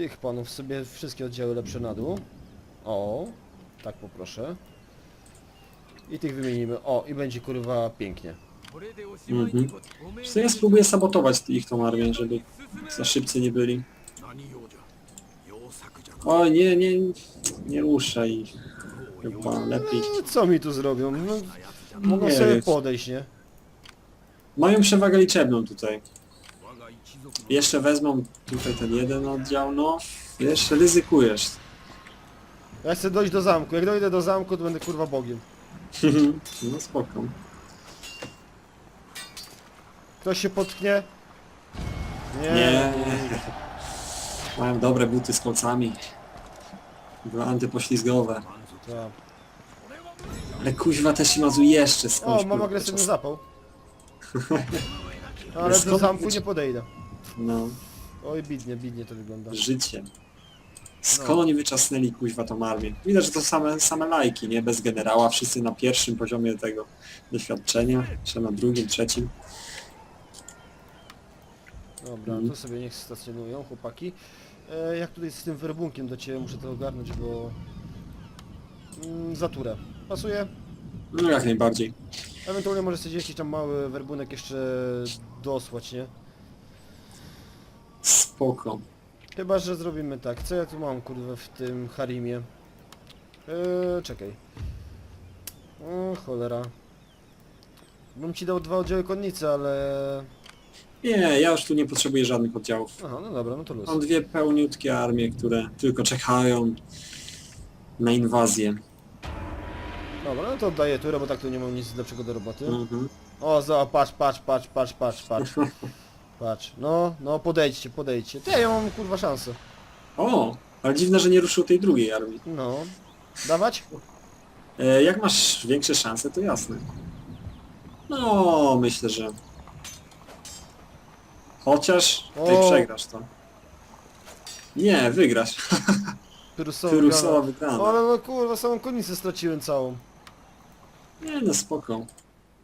Tych panów sobie wszystkie oddziały lepsze na dół. O, tak poproszę. I tych wymienimy. O, i będzie kurwa pięknie. Mhm. Co ja spróbuję sabotować ich tą armię, żeby za szybcy nie byli. O nie, nie, nie ruszaj ich. Chyba lepiej. E, co mi tu zrobią? No, mogą Nie sobie wiem. podejść, nie? Mają przewagę liczebną tutaj. Jeszcze wezmą tutaj ten jeden oddział, no. Jeszcze ryzykujesz. Ja chcę dojść do zamku. Jak dojdę do zamku, to będę kurwa bogiem. No spoko. Ktoś się potknie? Nie. Nie. Mają dobre buty z kolcami. Były antypoślizgowe. Tak. Ale kuźwa też Shimazu jeszcze skądś. O, mam kurwa, agresywny czas- zapał. Ale do Skąd zamku wiecie? nie podejdę. No, Oj, bidnie, bidnie to wygląda. życie. Skąd No. oni wyczasnęli kuźwa tą armię? Widać, że to same, same lajki, nie? Bez generała, wszyscy na pierwszym poziomie tego doświadczenia, czy na drugim, trzecim. Dobra, Mhm. tu sobie niech stacjonują chłopaki. E, jak tutaj z tym werbunkiem do Ciebie muszę to ogarnąć, bo... Mm, zaturę. Pasuje? No jak najbardziej. Ewentualnie może sobie jakiś tam mały werbunek jeszcze dosłać, nie? Spoko. Chyba, że zrobimy tak. Co ja tu mam, kurwa, w tym harimie? Eee, czekaj. O, cholera. Bym ci dał dwa oddziały konnicy, ale... Nie, ja już tu nie potrzebuję żadnych oddziałów. Aha, no dobra, no to luz. Mam dwie pełniutkie armie, które tylko czekają na inwazję. Dobra, no to oddaję turę, bo tak tu nie mam nic lepszego do roboty. Mhm. O, za, patrz, patrz, patrz, patrz, patrz, patrz. Patrz, no, no, podejdźcie, podejdźcie. Ty, ja mam, kurwa, szansę. O, ale dziwne, że nie ruszył tej drugiej armii. No. Dawać? E, jak masz większe szanse, to jasne. No, myślę, że... Chociaż ty O. przegrasz to. Nie, wygrasz. Pyrusowa. Pyrusowa wygrana. Ale no, kurwa, samą konnicę straciłem całą. Nie, no spoko.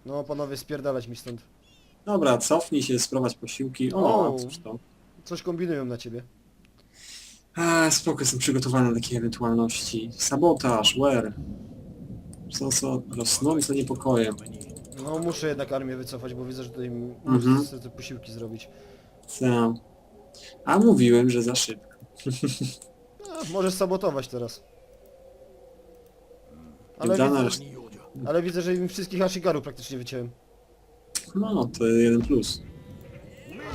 No, panowie, spierdalać mi stąd. Dobra, cofnij się, sprowadź posiłki. O. O, cóż to. Coś kombinują na ciebie. A, spoko, jestem przygotowany na takie ewentualności. Sabotaż, where? Co, co, rosnące niepokoje. No, muszę jednak armię wycofać, bo widzę, że tutaj m- Mhm. muszę te posiłki zrobić. Co? A mówiłem, że za szybko. No, możesz sabotować teraz. Ale Dana widzę, ale widzę, że im wszystkich Ashigarów praktycznie wyciąłem. No, to jeden plus.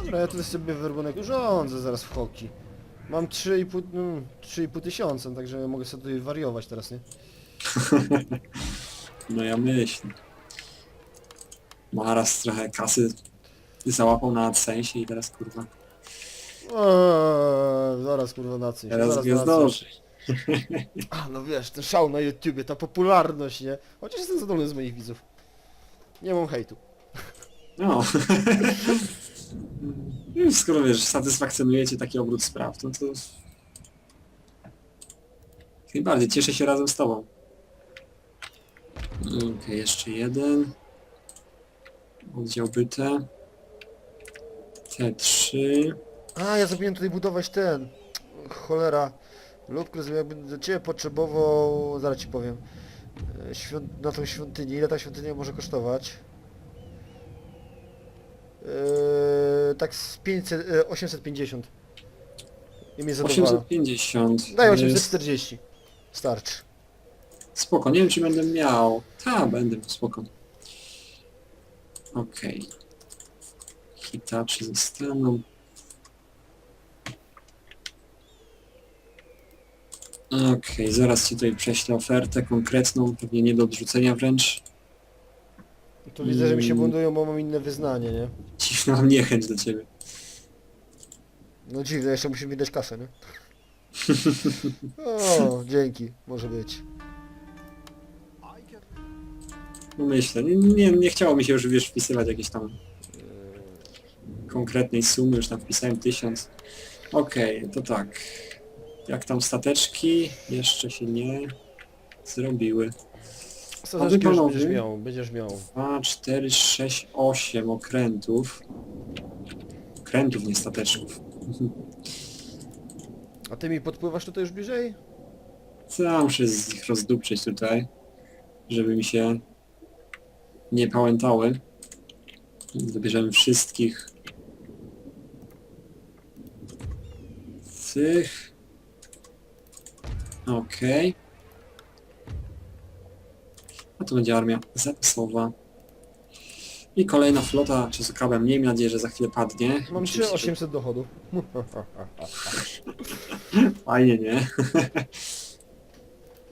Dobra, ja tutaj sobie werbunek urządzę zaraz w hoki. Mam 3,5 no, 3,5 tysiąca, także mogę sobie tutaj wariować teraz, nie? No ja myślę. Maras trochę kasy załapał na AdSensie i teraz kurwa. Eee, zaraz kurwa na coś. Teraz zaraz nie na zdąży. A, no wiesz, ten szał na YouTubie, ta popularność, nie? Chociaż jestem zadowolony z moich widzów. Nie mam hejtu. No. Już Skoro wiesz, satysfakcjonujecie taki obrót spraw, no to... Tym bardziej, cieszę się razem z tobą. Okej, jeszcze jeden. Oddział byte. T3. A, ja zrobiłem tutaj budować ten. Cholera. Lub który jakbym do ciebie potrzebował, zaraz ci powiem. E, Świąt, na tą świątynię, ile ta świątynia może kosztować? Tak z 500, e, 850. I mnie zadowala. 850. Daj jest 840. Starczy. Spoko, nie wiem czy będę miał. Ta, będę miał, spoko. Okej. Hitachi zostaną. Okej, zaraz ci tutaj prześlę ofertę konkretną, pewnie nie do odrzucenia wręcz. Tu widzę, że mi się Mm. buntują, bo mam inne wyznanie, nie? Dziwna mam niechęć do ciebie. No dziwne, jeszcze musi mi dać kasę, nie? O, dzięki, może być. No myślę, nie, nie, nie chciało mi się już wiesz wpisywać jakieś tam konkretnej sumy, już tam wpisałem tysiąc. Okej, to tak. Jak tam stateczki? Jeszcze się nie zrobiły. Stateczki już panowie? będziesz miał, będziesz miał. 2, 4, 6, 8 okrętów. Okrętów, nie stateczków. A ty mi podpływasz tutaj już bliżej? Co ja muszę z ich rozdupczyć tutaj, żeby mi się nie pałętały. Zabierzemy wszystkich tych. Okej. A to będzie armia zapasowa. I kolejna flota czasokawia. Miejmy nadzieję, że za chwilę padnie. Mam Oczywiście, że- 3800 dochodu. Fajnie, nie?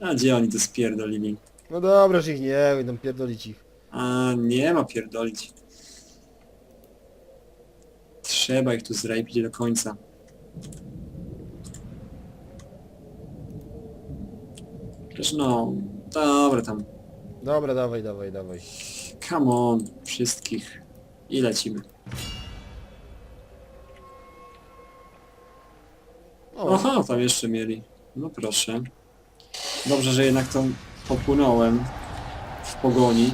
A gdzie oni to spierdolili? No dobra, że ich nie, będą pierdolić ich. A nie ma pierdolić. Trzeba ich tu zrejpić do końca. Przecież no, dobra tam. Dobra, dawaj, dawaj, dawaj. Come on, wszystkich. I lecimy. O, Aha, tam jeszcze mieli. No proszę. Dobrze, że jednak to popłynąłem w pogoni.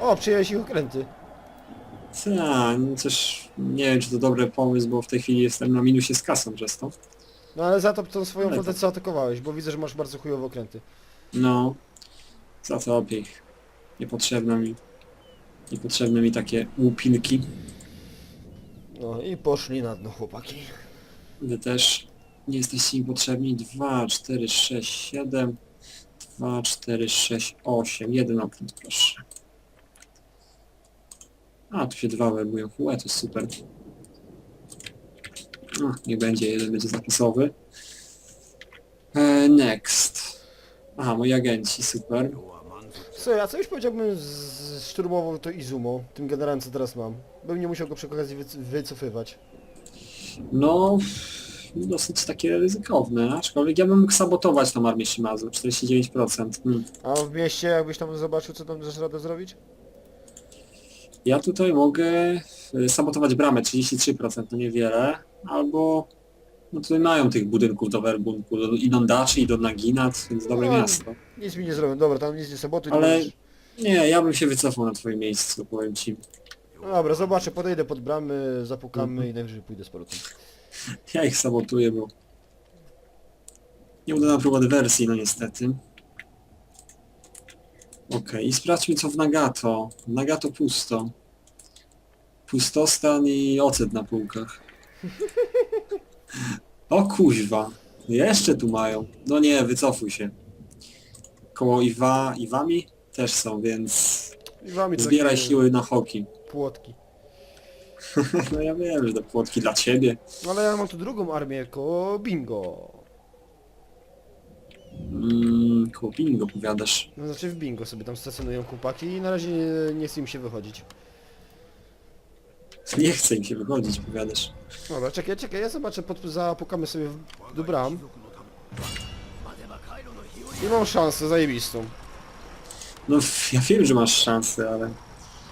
o przyjąłeś ich okręty. Ta, no też nie wiem czy to dobry pomysł, bo w tej chwili jestem na minusie z kasą przez to. No ale za to tą swoją Ale flotę co atakowałeś, bo widzę, że masz bardzo chujowe okręty. No, zatopię ich. Niepotrzebne mi, niepotrzebne mi takie łupinki. No i poszli na dno chłopaki. Wy też nie jesteście mi potrzebni. 2, 4, 6, 7, 2, 4, 6, 8. Jeden okręt proszę. A, tu się dwa werbują. Łe, to jest super. No, nie będzie, jeden będzie zapisowy. E, next. Aha, moi agenci, super. Co już powiedziałbym z szturmował to Izumo, tym generałem co teraz mam? Bym nie musiał go przy okazji wyc- wycofywać. No, dosyć takie ryzykowne, aczkolwiek ja bym mógł sabotować tą armię Shimazu, 49%. Hmm. A w mieście jakbyś tam zobaczył co tam dasz radę zrobić? Ja tutaj mogę y, sabotować bramę 33%, to niewiele, albo no tutaj mają tych budynków do Werbunku, do Inondaczy i do Naginat, więc dobre No. miasto. Nic mi nie zrobią, dobra, tam nic nie sabotuj. Ale- Nie, ja bym się wycofał na twoim miejscu, powiem ci. No dobra, zobaczę, podejdę pod bramy, zapukamy Mhm. i najwyżej pójdę z powrotem. Ja ich sabotuję, bo nieudana próba dywersji, no niestety. Okej, i sprawdźmy co w Nagato. W Nagato pusto. Pustostan i ocet na półkach. O kuźwa, jeszcze tu mają. No nie, wycofuj się. Koło Iwa, Iwami też są, więc I zbieraj takie siły na hoki. Płotki. No ja wiem, że to płotki dla ciebie. No ale ja mam tu drugą armię, koło bingo. Mm, koło bingo powiadasz. No znaczy w bingo sobie tam stacjonują chłopaki i na razie nie, nie chce im się wychodzić. Nie chce im się wychodzić, powiadasz. Dobra, czekaj, czekaj, ja zobaczę, pod, zapukamy sobie w, do bram. I mam szansę zajebistą. No ja wiem, że masz szansę, ale...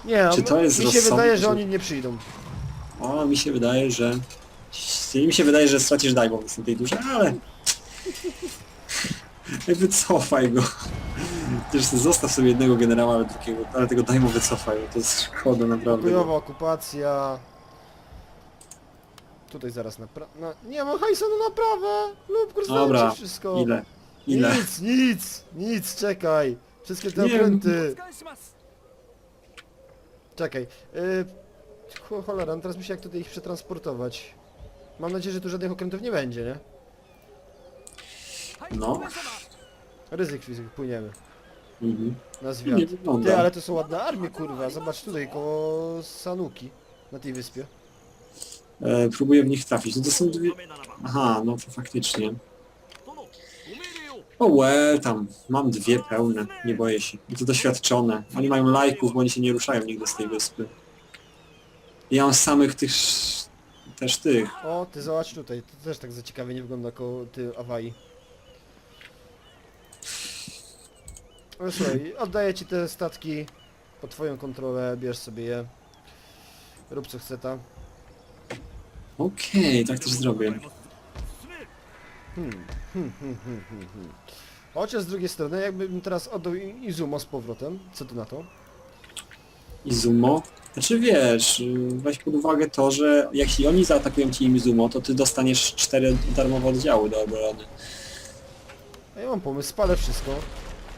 Nie, Czy to jest mi się rozsądne, wydaje, że że- oni nie przyjdą. O, mi się wydaje, że... Mi się wydaje, że stracisz dajmą w tej durze, ale... Jakby cofaj go. Przecież zostaw sobie jednego generała, ale drugiego, ale tego dajmo wycofaj, bo to jest szkoda naprawdę. Chujowa okupacja. Tutaj zaraz na, pra... na... Nie mam hajsu na naprawę! Lub kurs Dobra, wszystko. Ile? Ile? Nic, nic, nic, czekaj. Wszystkie te Nie. okręty. Czekaj. Yy, cho- cholera, no teraz muszę jak tutaj ich przetransportować. Mam nadzieję, że tu żadnych okrętów nie będzie, nie? No. Ryzyk fizyk, płyniemy. Mhm. Na zwiat. Nie wygląda. Ty, ale to są ładne armie, kurwa. Zobacz tutaj, koło Sanuki. Na tej wyspie. E, próbuję w nich trafić. No to są dwie... Aha, no to faktycznie. O well, tam mam dwie pełne, nie boję się. I to doświadczone. Oni mają lajków, bo oni się nie ruszają nigdy z tej wyspy. Ja mam samych tych... sz- też tych. O, ty zobacz tutaj. To też tak za ciekawie nie wygląda koło ty Awai. No słuchaj, oddaję ci te statki pod twoją kontrolę, bierz sobie je. Rób co chce ta. Okej, tak też zrobię. Hmm, hmm, hmm, hmm, hmm, hmm. Chociaż z drugiej strony, jakbym teraz oddał Izumo z powrotem, co ty na to? Izumo. Znaczy wiesz, y, weź pod uwagę to, że jeśli oni zaatakują ci Izumo, to ty dostaniesz cztery darmowe oddziały do obrony. A ja mam pomysł, spalę wszystko.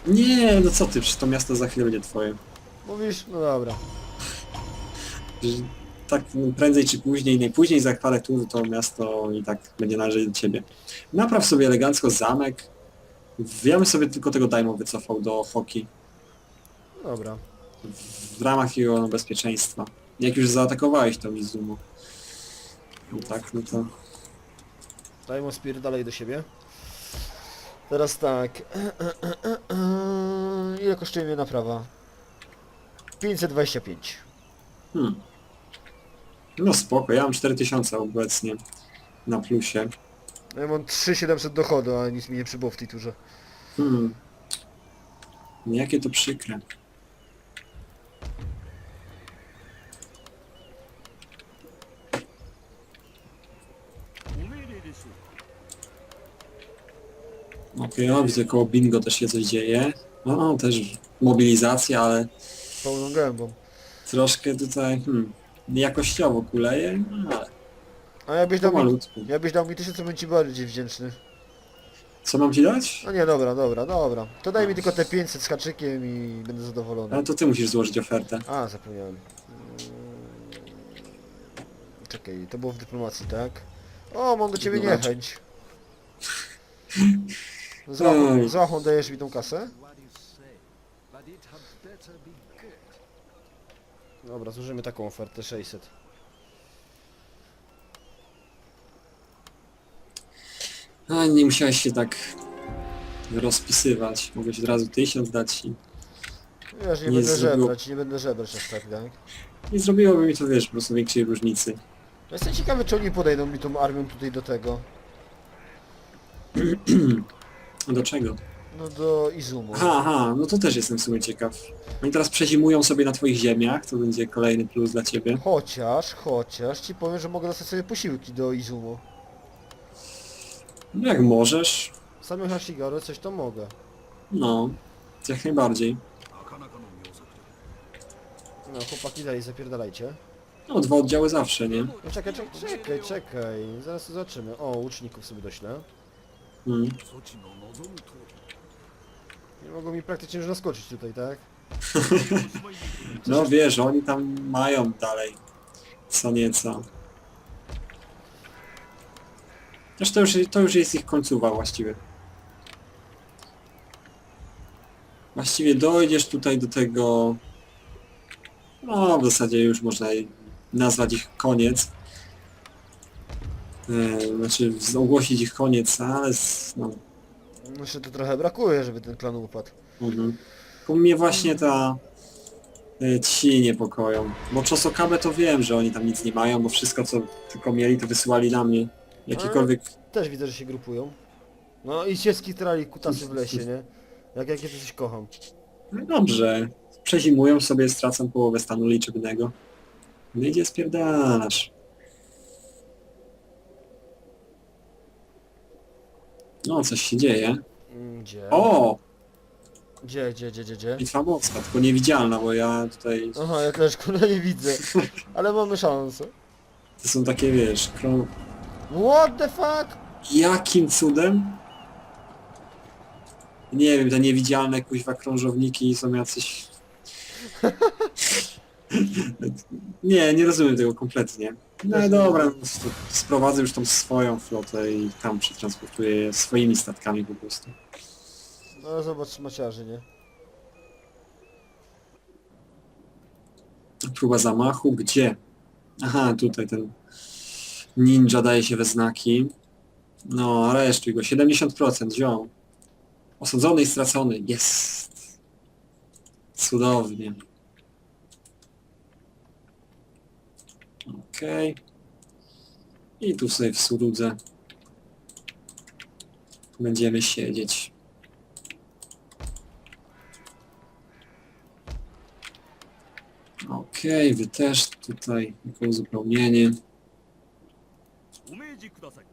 Nie, no co ty, przecież to miasto za chwilę będzie twoje. Mówisz? No dobra. Tak prędzej czy później, najpóźniej za parę tur to miasto i tak będzie należeć do ciebie. Napraw sobie elegancko zamek. Ja bym sobie tylko tego Daimo wycofał do Hoki. Dobra. w ramach jego bezpieczeństwa. Jak już zaatakowałeś to Izumo. No tak, no to... Daj mu spierdalej do siebie. Teraz tak. Ile kosztuje mnie naprawa? 525. Hmm. No spoko, ja mam 4000 obecnie na plusie. Ja mam 3700 dochodu, a nic mi nie przybyło w tej turze. Hmm. Jakie to przykre. Okej, o, widzę koło bingo też się coś dzieje. No, też mobilizacja, ale Pełną gębą. troszkę tutaj, hmm, jakościowo kuleje, no, ale A jakbyś dał mi, pomalutku. jakbyś dał mi 1000, to bym ci bardziej wdzięczny. Co mam ci dać? No nie, dobra, dobra, dobra. To daj mi tylko te 500 z haczykiem i będę zadowolony. Ale to ty musisz złożyć ofertę. A, zapomniałem. Mm, Czekaj, to było w dyplomacji, tak? O, mam do ciebie niechęć. Z łachą dajesz mi tą kasę? Dobra, złożymy taką ofertę 600. A nie musiałeś się tak rozpisywać. Mogłeś od razu tysiąc dać i Wiesz, nie, Nie będę zrobiło- żebrać, nie będę żebrać aż tak, tak? nie zrobiłoby mi to, wiesz, po prostu większej różnicy. Jestem ciekawy, czy oni podejdą mi tą armią tutaj do tego. Do czego? No do Izumu. Aha, aha, no to też jestem w sumie ciekaw. Oni teraz przezimują sobie na twoich ziemiach, to będzie kolejny plus dla ciebie. Chociaż, chociaż ci powiem, że mogę dostać sobie posiłki do Izumu. No jak możesz, Same Hashigaro coś to mogę. no, jak najbardziej. No chłopaki dalej zapierdalajcie. No, dwa oddziały zawsze, nie? No czekaj, czekaj, czekaj, czekaj. Zaraz to zobaczymy. O, łuczników sobie doślę. Mm. Nie mogą mi praktycznie już naskoczyć tutaj, tak? No wiesz, oni tam mają dalej co nieco. Zresztą to już, to już jest ich końcówa właściwie. Właściwie dojdziesz tutaj do tego... No w zasadzie już można i nazwać ich koniec. E, znaczy ogłosić ich koniec, ale z, no, No Jeszcze to trochę brakuje, żeby ten klan upadł. Mhm. Tylko mnie właśnie ta y, ci niepokoją. Bo Czosokabe to wiem, że oni tam nic nie mają, bo wszystko co tylko mieli to wysyłali na mnie. Jakikolwiek... Też widzę, że się grupują. No i się skitrali kutasy w lesie, nie? Jak, jak ja to coś kocham. No dobrze. Przezimują sobie, stracą połowę stanu liczebnego. No idzie spierdalasz. No, coś się dzieje. Gdzie? O! Gdzie, gdzie, gdzie, gdzie, gdzie? Bitwa mocna, tylko niewidzialna, bo ja tutaj... Aha, ja też kurde nie widzę. Ale mamy szansę. To są takie, wiesz, krą... What the fuck? Jakim cudem? Nie wiem, te niewidzialne kuźwa krążowniki są jacyś... nie, nie rozumiem tego kompletnie. No dobra, prostu sprowadzę już tą swoją flotę i tam przetransportuję je swoimi statkami po prostu. No zobacz maciarzy, nie? Próba zamachu, gdzie? Aha, tutaj ten ninja daje się we znaki. No, aresztuj go, 70% ziom. Osadzony i stracony, jest. Cudownie. Okej. I tu sobie w surudze będziemy siedzieć. Okej, wy też tutaj jako uzupełnienie. お命じください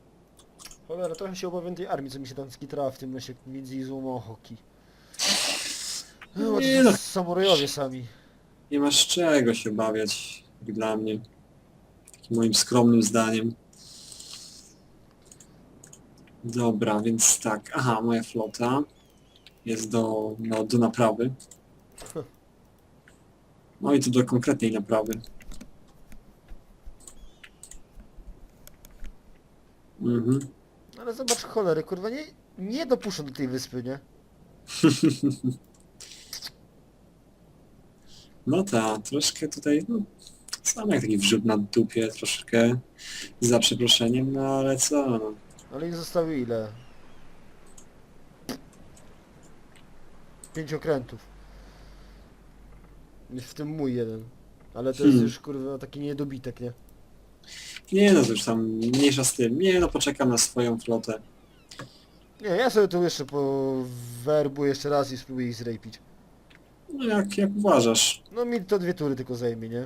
Cholera, trochę się obawiam tej armii, co mi się tam skitrała w tym lesie między Izumo a Hoki. No, Nie no. to samurajowie sami. Nie masz czego się obawiać, jak dla mnie. Moim skromnym zdaniem. Dobra, więc tak. Aha, moja flota jest do, no, do naprawy. No i to do konkretnej naprawy. Mhm. Ale zobacz cholery, kurwa, nie, nie dopuszczą do tej wyspy, nie? No ta, troszkę tutaj, no, sam jak taki wrzut na dupie, troszkę za przeproszeniem, no ale co, no. Ale ich zostały ile? Pięć okrętów. Jest w tym mój jeden. Ale to jest Hmm. już kurwa taki niedobitek, nie? Nie no, to już tam mniejsza z tym. Nie no, poczekam na swoją flotę. Nie, ja sobie tu jeszcze po werbu jeszcze raz i spróbuję ich zrejpić. No jak, jak uważasz. No mi to dwie tury tylko zajmie, nie?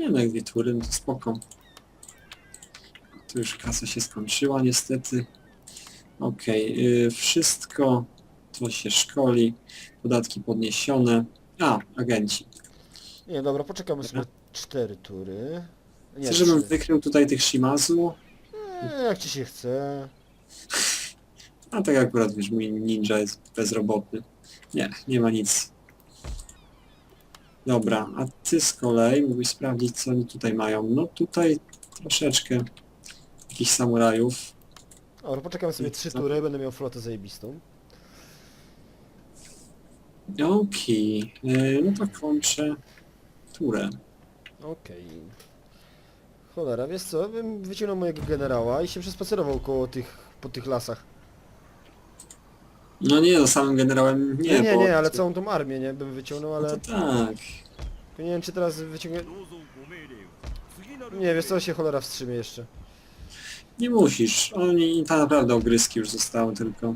Nie no, jak dwie tury, no to spoko. Tu już kasa się skończyła niestety. Okej, yy, wszystko to się szkoli, podatki podniesione. A, agenci. Nie, dobra, poczekamy sobie cztery tury. Nie, Chcę, żebym trzy. wykrył tutaj tych Shimazu. Jak ci się chce. A tak akurat wiesz, mój ninja jest bezrobotny. Nie, nie ma nic. Dobra, a ty z kolei mógłbyś sprawdzić co oni tutaj mają. No tutaj troszeczkę jakichś samurajów. Dobra, poczekamy sobie trzy tury, będę miał flotę zajebistą. Okej, yy, no to kończę turę. Okej. Cholera, wiesz co, bym wyciągnął mojego generała i się przespacerował koło tych, po tych lasach. No nie, no samym generałem nie, Nie, nie, bo... nie, ale całą tą armię, nie? Bym wyciągnął, ale... No to tak. Nie wiem, czy teraz wyciągnie... Nie, wiesz co, się cholera wstrzymie jeszcze. Nie musisz, oni tak naprawdę ogryski już zostały tylko.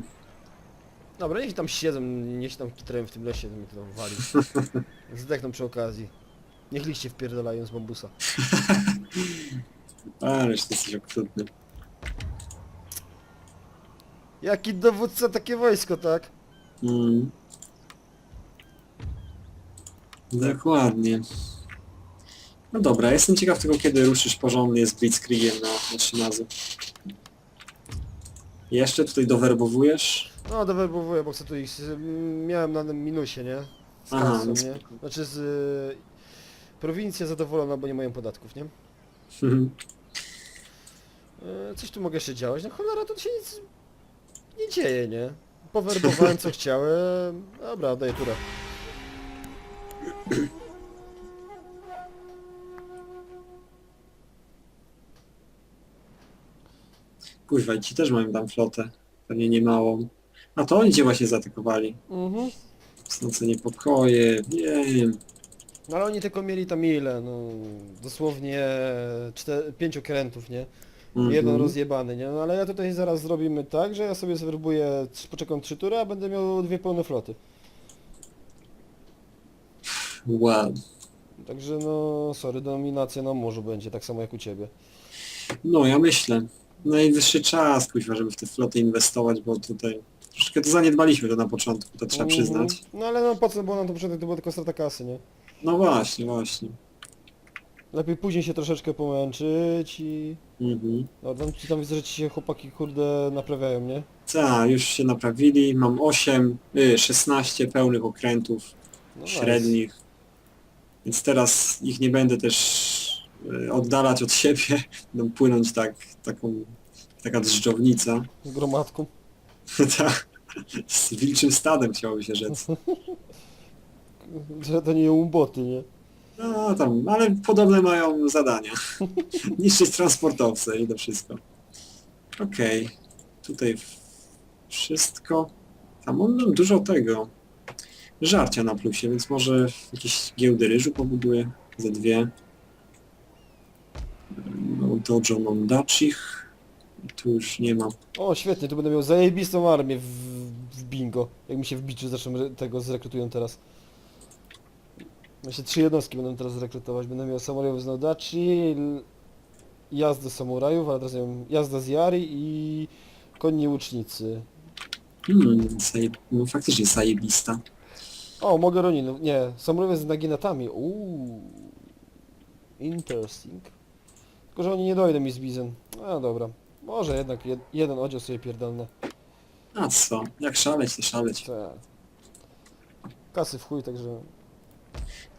Dobra, niech tam siedzą, niech tam kitrają w tym lesie, mi to wali. Zdechną przy okazji. Niech liście wpierdalają z bambusa. Ależ ty jesteś okrutny. Jaki dowódca, takie wojsko, tak? Mm. Dokładnie. No dobra, jestem ciekaw tylko kiedy ruszysz porządnie z Blitzkriegiem na, na Shimazu. Jeszcze tutaj dowerbowujesz? No, dowerbowuję, bo chcę tu ich... Miałem na minusie, nie? Z Aha, kasą, no nie? spoko. Znaczy z... y, Prowincja zadowolona, bo nie mają podatków, nie? E, Coś tu mogę jeszcze działać? No cholera, to się nic nie dzieje, nie? Powerbowałem co chciałem. Dobra, oddaję turę. Kuźwa, ci też mają tam flotę. Pewnie nie małą. A to oni cię właśnie zaatakowali. Mhm. Snące niepokoje, wiem. No ale oni tylko mieli tam ile? No dosłownie czter, pięć okrętów, nie? Mhm. Jeden rozjebany, nie? No ale ja tutaj zaraz zrobimy tak, że ja sobie zwerbuję, poczekam trzy tury, a będę miał dwie pełne floty. Wow. Także no, sorry, dominacja na morzu będzie, tak samo jak u ciebie. No ja myślę. Najwyższy czas, kuźwa, żeby w te floty inwestować, bo tutaj troszkę to zaniedbaliśmy to na początku, to trzeba Mhm. przyznać. No ale no po co, bo na to początek to była tylko strata kasy, nie? No właśnie, właśnie. Lepiej później się troszeczkę pomęczyć i... Mhm. No tam ci tam widzę, że ci się chłopaki kurde naprawiają, nie? Tak, już się naprawili. Mam 8, y, 16 pełnych okrętów No średnich. Więc teraz ich nie będę też y, oddalać od siebie. Będą płynąć tak, taką, taka drżdżownica. Z gromadką. tak. Z wilczym stadem chciałoby się rzec. Że to nie umboty, nie? No tam, ale podobne mają zadania. Niszczyć transportowce i to wszystko. Okej. Tutaj wszystko. Tam mam dużo tego. Żarcia na plusie, więc może jakieś giełdy ryżu pobuduję. Ze dwie. No, Dojo mam Dachich. Tu już nie ma. O, świetnie, tu będę miał zajebistą armię w, w bingo. Jak mi się w biczu re- tego zrekrutują teraz. Myślę, trzy jednostki będę teraz zrekrutować. Będę miał samurajów z Nodachi, jazdę samurajów, ale teraz nie wiem, jazda z Yari i konni łucznicy. Hmm, zaje... no faktycznie zajebista. O, mogę Roninów. Nie, samurowie z naginatami. Uuu. Interesting. Tylko, że oni nie dojdą mi z Bizen. No dobra. Może jednak jed jeden oddział sobie pierdolne. A co? Jak szaleć, to szaleć. Tak. Kasy w chuj, także...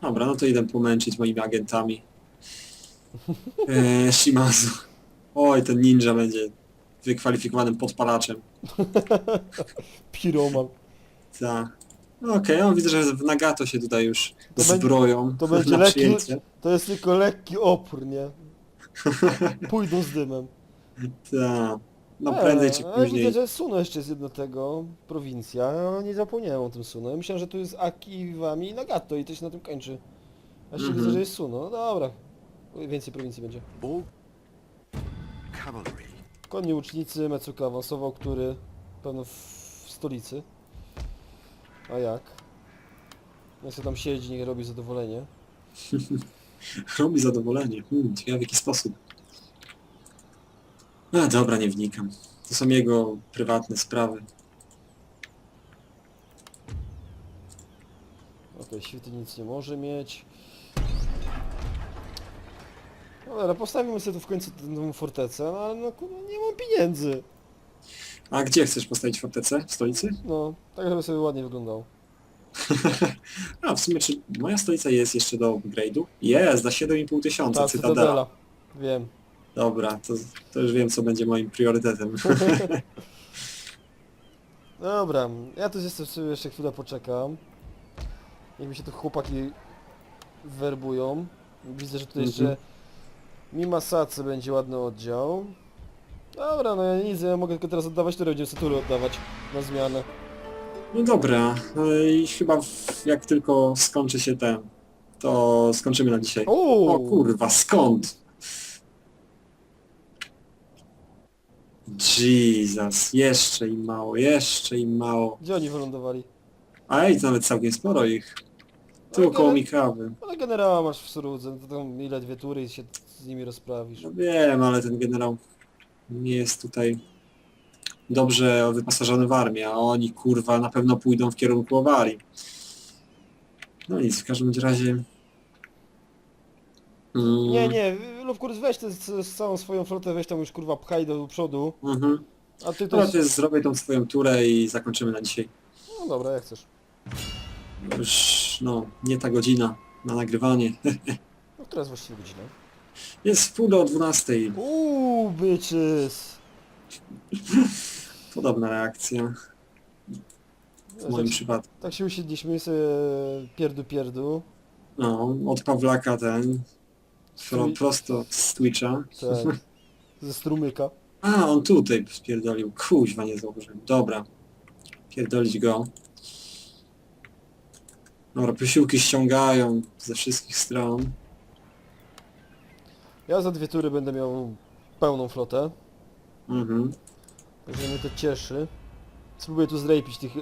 Dobra, no to idę pomęczyć moimi agentami. Eee, Shimazu. Oj, ten ninja będzie wykwalifikowanym podpalaczem. Piroman. Tak. No Okej, no widzę, że w Nagato się tutaj już To będzie- zbroją to będzie na lekki- przyjęcie. To jest tylko lekki opór, nie? Pójdą z dymem. Tak. No prędzej czy Eee, ale później. widzę, że Suno jeszcze jest jedno tego, prowincja. Ja nie zapomniałem o tym Suno. Ja myślałem, że tu jest Aki, Wami i Nagato i to się na tym kończy. A jeszcze Mhm. widzę, że jest Suno. No dobra. Więcej prowincji będzie. All cavalry. Konni łucznicy, Metsuka awansował, który pewno w, w stolicy. A jak? No sobie tam siedzi, niech robi zadowolenie. Robi zadowolenie. Hmm, ciekawe w jaki sposób. No dobra, nie wnikam. To są jego prywatne sprawy. Okej, świty nic nie może mieć. No dobra, postawimy sobie tu w końcu tę fortecę, no ale no kurwa, nie mam pieniędzy. A gdzie chcesz postawić fortecę? W stolicy? No, tak żeby sobie ładnie wyglądał. A w sumie czy moja stolica jest jeszcze do upgrade'u? Jest, za 7,5 tysiąca, Ta cytadela. cytadela. Wiem. Dobra, to, to już wiem co będzie moim priorytetem. Dobra, ja tu jestem sobie jeszcze chwilę poczekam. Niech mi się tu chłopaki werbują. Widzę, że tu Mhm. jeszcze Mimasace będzie ładny oddział. Dobra, no ja nic, ja mogę tylko teraz oddawać, które będziemy Satury oddawać na zmianę. No dobra, no i chyba w, jak tylko skończy się ten, to skończymy na dzisiaj. O kurwa, skąd? Jesus, jeszcze im mało, jeszcze im mało. Gdzie oni wylądowali? A ej, to nawet całkiem sporo ich. Tu koło Mikawy. Ale generała masz w Surudze, to tam ile dwie tury i się z nimi rozprawisz. No wiem, ale ten generał nie jest tutaj dobrze wyposażony w armię, a oni kurwa na pewno pójdą w kierunku Owarii. No nic, w każdym razie... Mm, Nie, nie, Lufkurs weź tę z, z całą swoją flotę, weź tam już kurwa pchaj do przodu, Mhm. a ty to Dobra, to jest, zrobię tą swoją turę i zakończymy na dzisiaj. No dobra, jak chcesz. Już, no, nie ta godzina na nagrywanie. No która jest właściwie godzina? Jest pół do 12. Uuu, bitches! Podobna reakcja w moim Tak, przypadku. tak się usiedliśmy sobie pierdu pierdu. No, od Pawlaka ten, Stwi- prosto z Twitcha. Tak, ze strumyka. A, on tutaj spierdolił. Kuźwa, nie zauważyłem. Dobra. Pierdolić go. Dobra, posiłki ściągają ze wszystkich stron. Ja za dwie tury będę miał pełną flotę, Mhm. także mnie to cieszy. Spróbuję tu zrejpić tych...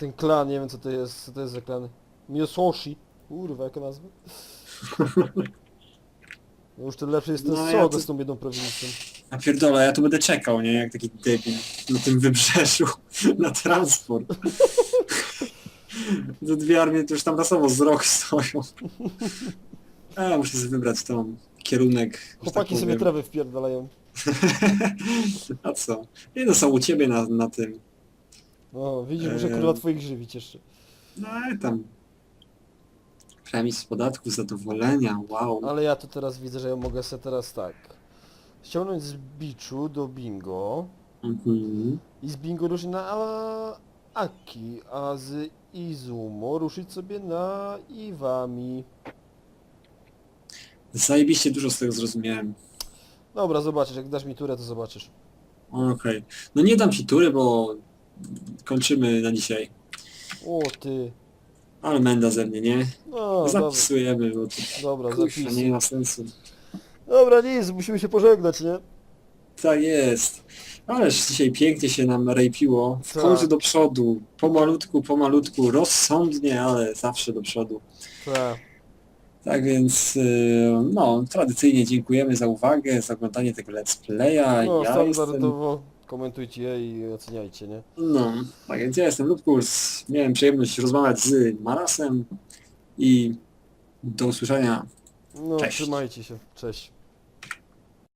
Ten klan, nie wiem co to jest, co to jest za klan. Miyososhi. Kurwa, jaka nazwa? No już to lepszy jest ten No, no, ja to- z tą jedną prowincją. A pierdolę, ja tu będę czekał, nie? Jak taki debil na tym wybrzeżu na transport. Te dwie armie to już tam na samo z rok stoją. A, muszę sobie wybrać tą kierunek. że Chłopaki tak sobie powiem. trawy wpierdalają. A co? Nie no, są u ciebie na, na tym. No, widzisz, muszę Eee. kurwa twoich żywić jeszcze. No i tam. Premis z podatku, zadowolenia, wow. Ale ja tu teraz widzę, że ja mogę sobie teraz tak. Ściągnąć z biczu do bingo Mhm. i z bingo ruszyć na a, Aki, a z Izumo ruszyć sobie na Iwami. Zajebiście dużo z tego zrozumiałem. Dobra, zobaczysz, jak dasz mi turę, to zobaczysz. Okej. No nie dam ci tury, bo kończymy na dzisiaj. O ty. Ale menda ze mnie, nie? No, dobra, Zapisujemy, bo to dobra kurwa, nie zapisuj. ma sensu. Dobra, nic, musimy się pożegnać, nie? Tak jest. Ależ dzisiaj pięknie się nam rejpiło. W Tak. końcu do przodu. Pomalutku, pomalutku. Rozsądnie, ale zawsze do przodu. Tak. Tak więc, yy, no, tradycyjnie dziękujemy za uwagę, za oglądanie tego let's playa. No, ja jestem... standardowo komentujcie je i oceniajcie, nie? No, tak więc ja jestem Lubkurs. Miałem przyjemność rozmawiać z Marasem i do usłyszenia. No, Cześć. trzymajcie się. Cześć.